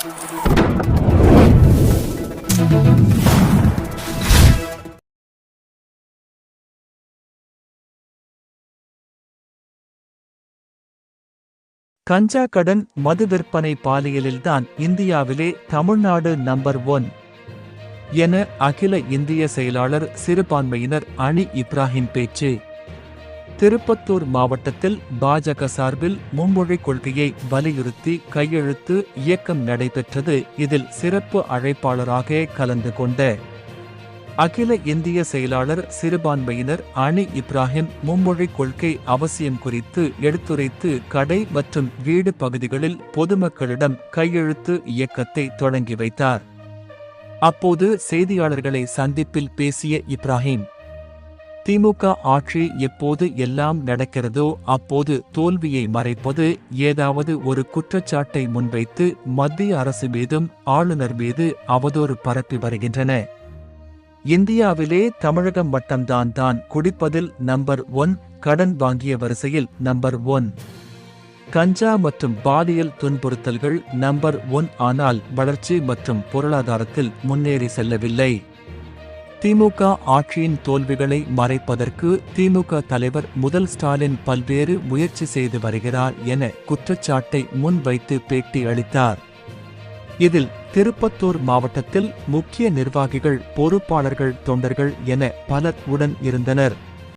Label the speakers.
Speaker 1: கஞ்சா கடன் மது விற்பனை பாலியலில்தான் இந்தியாவிலே தமிழ்நாடு நம்பர் ஒன் என அகில இந்திய செயலாளர் சிறுபான்மையினர் அணி இப்ராஹிம் பேச்சு. திருப்பத்தூர் மாவட்டத்தில் பாஜக சார்பில் மும்மொழி கொள்கையை வலியுறுத்தி கையெழுத்து இயக்கம் நடைபெற்றது. இதில் சிறப்பு அழைப்பாளராக கலந்து கொண்ட அகில இந்திய செயலாளர் சிறுபான்மையினர் அணி இப்ராஹிம் மும்மொழி கொள்கை அவசியம் குறித்து எடுத்துரைத்து கடை மற்றும் வீடு பகுதிகளில் பொதுமக்களிடம் கையெழுத்து இயக்கத்தை தொடங்கி வைத்தார். அப்போது செய்தியாளர்களை சந்திப்பில் பேசிய இப்ராஹிம் திமுக ஆட்சி எப்போது எல்லாம் நடக்கிறதோ அப்போது தோல்வியை மறைப்பது ஏதாவது ஒரு குற்றச்சாட்டை முன்வைத்து மத்திய அரசு மீதும் ஆளுநர் மீது அவதூறு பரப்பி வருகின்றன. இந்தியாவிலே தமிழகம் மட்டும்தான் தான் குடிப்பதில் நம்பர் ஒன் கடன் வாங்கிய வரிசையில் நம்பர் ஒன். கஞ்சா மற்றும் பாலியல் துன்புறுத்தல்கள் நம்பர் ஒன் ஆனால் வளர்ச்சி மற்றும் பொருளாதாரத்தில் முன்னேறி செல்லவில்லை. திமுக ஆட்சியின் தோல்விகளை மறைப்பதற்கு திமுக தலைவர் முதல் ஸ்டாலின் பல்வேறு முயற்சி செய்து வருகிறார் என குற்றச்சாட்டை முன்வைத்து பேட்டி அளித்தார். இதில் திருப்பத்தூர் மாவட்டத்தில் முக்கிய நிர்வாகிகள் பொறுப்பாளர்கள் தொண்டர்கள் என பலர் உடன் இருந்தனர்.